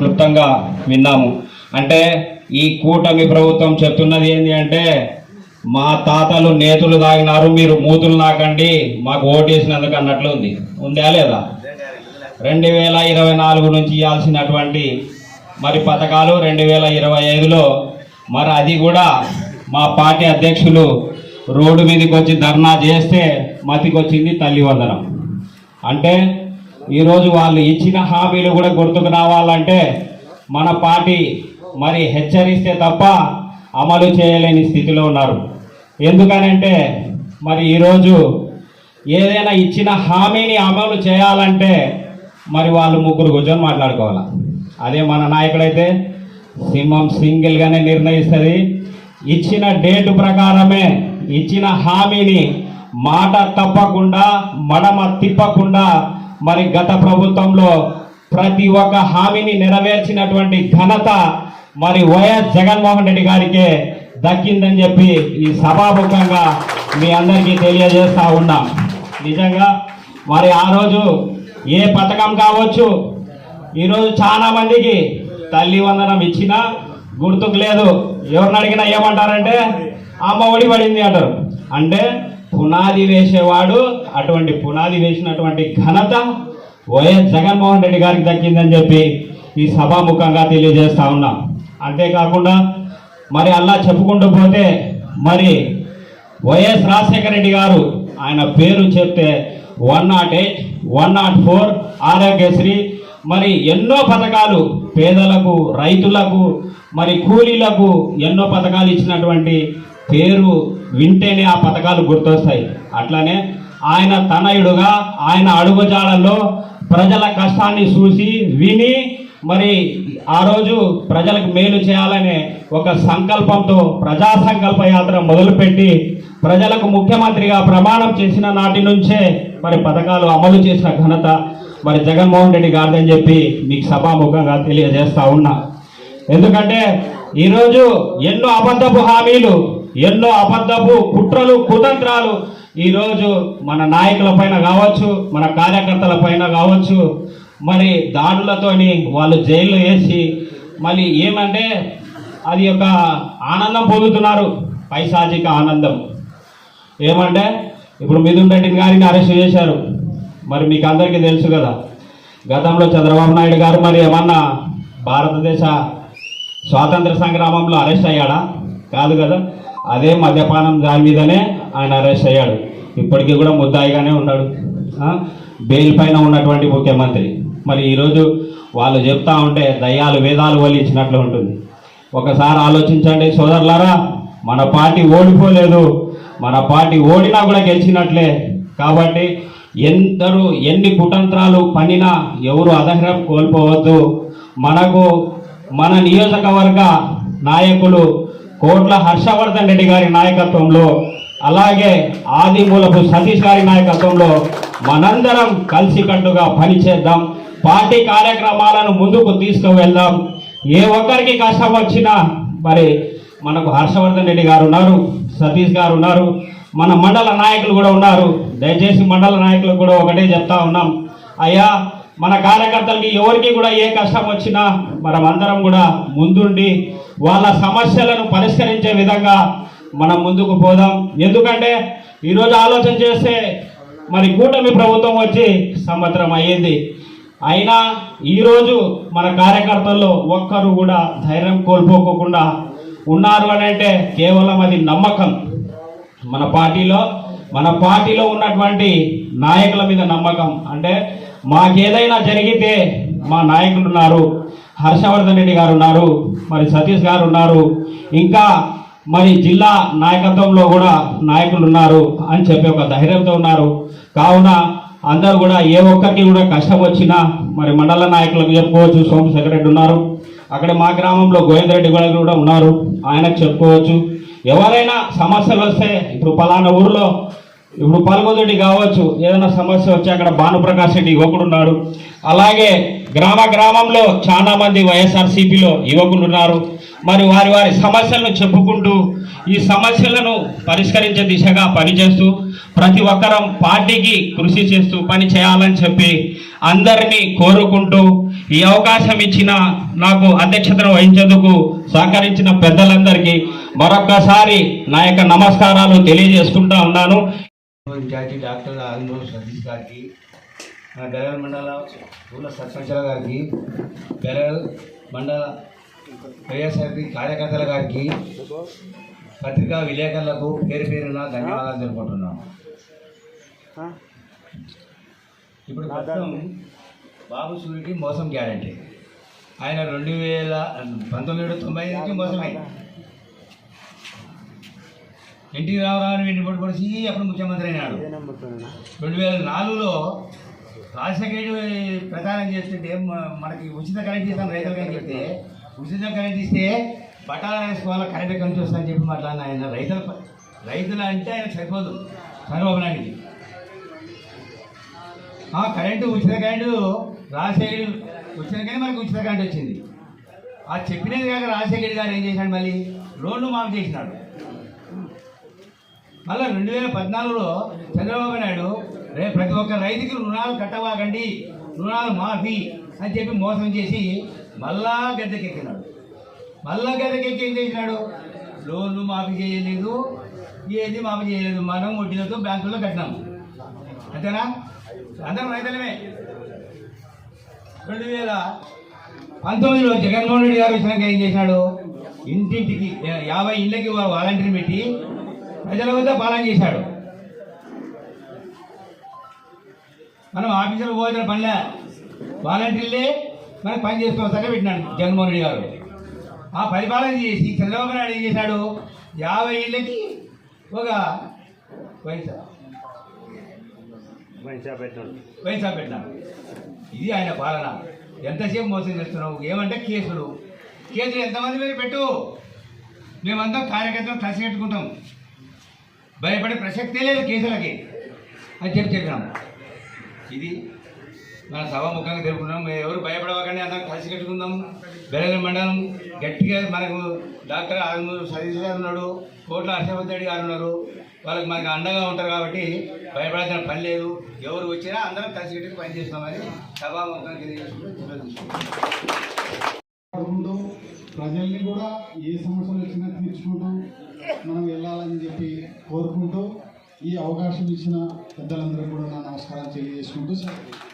క్లుప్తంగా విన్నాము. అంటే ఈ కూటమి ప్రభుత్వం చెప్తున్నది ఏంటి అంటే మా తాతలు నేతులు తాగినారు మీరు మూతులు నాకండి మాకు ఓటేసినందుకు అన్నట్లు ఉంది. ఉందా లేదా? రెండు వేల ఇరవై నాలుగు నుంచి ఇవ్వాల్సినటువంటి మరి పథకాలు రెండు వేల ఇరవై ఐదులో మరి అది కూడా మా పార్టీ అధ్యక్షులు రోడ్డు మీదకి వచ్చి ధర్నా చేస్తే మతికొచ్చింది తల్లి వందనం. అంటే ఈరోజు వాళ్ళు ఇచ్చిన హామీలు కూడా గుర్తుకు రావాలంటే మన పార్టీ మరి హెచ్చరిస్తే తప్ప అమలు చేయలేని స్థితిలో ఉన్నారు. ఎందుకనంటే మరి ఈరోజు ఏదైనా ఇచ్చిన హామీని అమలు చేయాలంటే మరి వాళ్ళు ముగ్గురు కూర్చొని మాట్లాడుకోవాలి. అదే మన నాయకుడైతే సింహం సింగిల్గానే నిర్ణయిస్తుంది. ఇచ్చిన డేటు ప్రకారమే ఇచ్చిన హామీని మాట తప్పకుండా మడమ తిప్పకుండా మరి గత ప్రభుత్వంలో ప్రతి ఒక్క హామీని నెరవేర్చినటువంటి ఘనత మరి వైఎస్ జగన్మోహన్ రెడ్డి గారికే దక్కిందని చెప్పి ఈ సభాముఖంగా మీ అందరికీ తెలియజేస్తా ఉన్నాం. నిజంగా మరి ఆ రోజు ఏ పథకం కావచ్చు? ఈరోజు చాలా మందికి తల్లి వందనం ఇచ్చినా గుర్తుకు లేదు. ఎవరిని అడిగినా ఏమంటారంటే అమ్మ ఒడి పడింది అంటారు. అంటే పునాది వేసేవాడు అటువంటి పునాది వేసినటువంటి ఘనత వైఎస్ జగన్మోహన్ రెడ్డి గారికి దక్కిందని చెప్పి ఈ సభాముఖంగా తెలియజేస్తా ఉన్నాం. అంతేకాకుండా మరి అలా చెప్పుకుంటూ పోతే మరి వైఎస్ రాజశేఖర రెడ్డి గారు ఆయన పేరు చెప్తే one nought eight one nought four Aarogyasri మరి ఎన్నో పథకాలు పేదలకు రైతులకు మరి కూలీలకు ఎన్నో పథకాలు ఇచ్చినటువంటి పేరు వింటేనే ఆ పథకాలు గుర్తొస్తాయి. అట్లనే ఆయన తనయుడుగా ఆయన అడుగుజాడల్లో ప్రజల కష్టాన్ని చూసి విని మరి ఆ రోజు ప్రజలకు మేలు చేయాలనే ఒక సంకల్పంతో ప్రజా సంకల్ప యాత్ర మొదలుపెట్టి ప్రజలకు ముఖ్యమంత్రిగా ప్రమాణం చేసిన నాటి నుంచే మరి పథకాలు అమలు చేసిన ఘనత మరి జగన్మోహన్ రెడ్డి గారిదని చెప్పి మీకు సభాముఖంగా తెలియజేస్తా ఉన్నా. ఎందుకంటే ఈరోజు ఎన్నో అబద్ధపు హామీలు ఎన్నో అబద్ధపు కుట్రలు కుతంత్రాలు ఈరోజు మన నాయకుల పైన కావచ్చు మన కార్యకర్తల పైన కావచ్చు. మరి దాడులతోని వాళ్ళు జైల్లో వేసి మళ్ళీ ఏమంటే అది ఒక ఆనందం పొందుతున్నారు పైశాచిక ఆనందం. ఏమంటే ఇప్పుడు మిథున్ రెడ్డి గారిని అరెస్ట్ చేశారు. మరి మీకు అందరికీ తెలుసు కదా గతంలో చంద్రబాబు నాయుడు గారు మరి ఏమన్నా భారతదేశ స్వాతంత్ర సంగ్రామంలో అరెస్ట్ అయ్యాడా? కాదు కదా. అదే మద్యపానం దాని మీదనే ఆయన అరెస్ట్ అయ్యాడు. ఇప్పటికీ కూడా ముద్దాయిగానే ఉన్నాడు. బెయిల్ పైన ఉన్నటువంటి ముఖ్యమంత్రి. మరి ఈరోజు వాళ్ళు చెప్తా ఉంటే దయ్యాలు వేదాలు వల్లించినట్లు ఉంటుంది. ఒకసారి ఆలోచించండి సోదరులారా మన పార్టీ ఓడిపోలేదు. మన పార్టీ ఓడినా కూడా గెలిచినట్లే. కాబట్టి ఎందరూ ఎన్ని కుతంత్రాలు పన్నినా ఎవరు అధైర్యం కోల్పోవద్దు. మనకు మన నియోజకవర్గ నాయకులు కోట్ల హర్షవర్ధన్ రెడ్డి గారి నాయకత్వంలో అలాగే ఆదిమూలపు సతీష్ గారి నాయకత్వంలో మనందరం కలిసికట్టుగా పనిచేద్దాం. పార్టీ కార్యక్రమాలను ముందుకు తీసుకువెళ్దాం. ఏ ఒక్కరికి కష్టం వచ్చినా మరి మనకు హర్షవర్ధన్ రెడ్డి గారు ఉన్నారు సతీష్ గారు ఉన్నారు మన మండల నాయకులు కూడా ఉన్నారు. దయచేసి మండల నాయకులకు కూడా ఒకటే చెప్తా ఉన్నాం. అయ్యా మన కార్యకర్తలకి ఎవరికి కూడా ఏ కష్టం వచ్చినా మనం అందరం కూడా ముందుండి వాళ్ళ సమస్యలను పరిష్కరించే విధంగా మనం ముందుకు పోదాం. ఎందుకంటే ఈరోజు ఆలోచన చేస్తే మరి కూటమి ప్రభుత్వం వచ్చి సంవత్సరం అయ్యింది. అయినా ఈరోజు మన కార్యకర్తల్లో ఒక్కరు కూడా ధైర్యం కోల్పోకోకుండా ఉన్నారు అని అంటే కేవలం అది నమ్మకం. మన పార్టీలో మన పార్టీలో ఉన్నటువంటి నాయకుల మీద నమ్మకం. అంటే మాకేదైనా జరిగితే మా నాయకులు ఉన్నారు హర్షవర్ధన్ రెడ్డి గారు ఉన్నారు మరి సతీష్ గారు ఉన్నారు ఇంకా మరి జిల్లా నాయకత్వంలో కూడా నాయకులు ఉన్నారు అని చెప్పి ఒక ధైర్యంతో ఉన్నారు. కావున అందరూ కూడా ఏ ఒక్కరికి కూడా కష్టం వచ్చినా మరి మండల నాయకులకు చెప్పుకోవచ్చు సోమశేఖర్ రెడ్డి ఉన్నారు. అక్కడ మా గ్రామంలో గోవిందరెడ్డి కూడా కూడా ఉన్నారు. ఆయనకు చెప్పుకోవచ్చు. ఎవరైనా సమస్యలు వస్తే ఇప్పుడు పలానా ఊరిలో ఇప్పుడు పాల్గొందరెడ్డి కావచ్చు. ఏదైనా సమస్య వచ్చి అక్కడ భానుప్రకాష్ రెడ్డి ఒకడున్నాడు. అలాగే గ్రామ గ్రామంలో చాలామంది వైఎస్ఆర్సీపీలో యువకులు ఉన్నారు. మరి వారి వారి సమస్యలను చెప్పుకుంటూ ఈ సమస్యలను పరిష్కరించే దిశగా పనిచేస్తూ ప్రతి ఒక్కరం పార్టీకి కృషి చేస్తూ పని చేయాలని చెప్పి అందరినీ కోరుకుంటూ ఈ అవకాశం ఇచ్చిన నాకు అధ్యక్షతను వహించేందుకు సహకరించిన పెద్దలందరికీ మరొక్కసారి నా యొక్క నమస్కారాలు తెలియజేసుకుంటా ఉన్నాను. డాక్టర్ సతీష్ గారికి మన బెరల్ మండల ఊళ్ళ సర్పంచాల గారికి బెరల్ మండల వైఎస్ఆర్పి కార్యకర్తల గారికి పత్రికా విలేకరులకు పేరు పేరున ధన్యవాదాలు తెలుపుకుంటున్నాం. ఇప్పుడు ప్రస్తుతం బాబు సూరికి మోసం గ్యారంటీ. ఆయన రెండు వేల పంతొమ్మిది వందల తొంభై ఐదుకి మోసమైంది ఎన్టీ రామారావు వెండి పొడి పొడిచి అప్పుడు ముఖ్యమంత్రి అయినాడు. రెండు వేల నాలుగులో రాజశేఖర ప్రచారం చేస్తుంటే మనకి ఉచిత కరెంట్ ఇస్తాను రైతులకి అని చెప్తే ఉచిత కరెంట్ ఇస్తే బట్టాల వేసుకోవాలి కరెంట్ ఎక్కడి నుంచి చెప్పి మాట్లాడిన ఆయన. రైతుల రైతులు అంటే ఆయన సరిపోదు. చంద్రబాబు నాయుడికి ఆ కరెంటు ఉచిత కరెంటు రాజశేఖర్ ఉచిత కానీ మనకు ఉచిత కరెంట్ వచ్చింది. ఆ చెప్పినది కాక రాజశేఖర్ గారు ఏం చేశాడు మళ్ళీ? లోన్లు మాఫ్ చేసినాడు. మళ్ళీ రెండు వేల పద్నాలుగులో చంద్రబాబు నాయుడు రే ప్రతి ఒక్క రైతుకి రుణాలు కట్టవాగండి రుణాలు మాఫీ అని చెప్పి మోసం చేసి మళ్ళా గద్దెకెక్కినాడు. మళ్ళా గద్దెకెక్కి ఏం చేసినాడు లోన్లు మాఫీ చేయలేదు ఏది మాఫీ చేయలేదు. మనం వడ్డీలతో బ్యాంకుల్లో కట్టినాము. అంతేనా? అందరం రైతులమే. రెండు వేల పంతొమ్మిదిలో జగన్మోహన్ రెడ్డి గారు వచ్చినాక ఏం చేసినాడు ఇంటింటికి యాభై ఇళ్ళకి వాలంటీర్ పెట్టి ప్రజల వద్ద పాలన చేశాడు. మనం ఆఫీసులకు పోతున్న పనిలే. వాలంటీర్లే మనకు పని చేసుకోవచ్చని పెట్టినాడు జగన్మోహన్ రెడ్డి గారు. ఆ పరిపాలన చేసి చంద్రబాబు నాయుడు ఏం చేశాడు? యాభై ఇళ్ళకి ఒక పైసా పైసా పెట్టినాడు. ఇది ఆయన పాలన. ఎంతసేపు మోసం చేస్తున్నావు? ఏమంటే కేసులు. కేసులు ఎంతమంది మీద పెట్టు? మేమంతా కార్యకర్తలు కలిసి పెట్టుకుంటాం భయపడే ప్రసక్తే లేదు కేసులకి. అని చెప్పి చెప్పినాం. ఇది మన సభాముఖంగా తెలుపుకున్నాం మేము ఎవరు భయపడవకండి అందరం కలిసి కట్టుకుందాం. బెరగ మండలం గట్టిగా మనకు డాక్టర్ ఆరుమూరు సతీష్ గారు ఉన్నాడు కోట్ల హర్షవర్ధన్ గారు ఉన్నారు. వాళ్ళకి మనకు అండగా ఉంటారు కాబట్టి భయపడాల్సిన పని లేదు. ఎవరు వచ్చినా అందరం కలిసి కట్టుకు పని సభాముఖంగా తెలియజేసుకుంటూ ప్రజల్ని కూడా ఏ సమస్యలు వచ్చినా తీర్చుకుంటూ మనం వెళ్ళాలని చెప్పి కోరుకుంటూ ఈ అవకాశం ఇచ్చిన పెద్దలందరూ కూడా నా నమస్కారం తెలియజేసుకుంటూ సెలవు.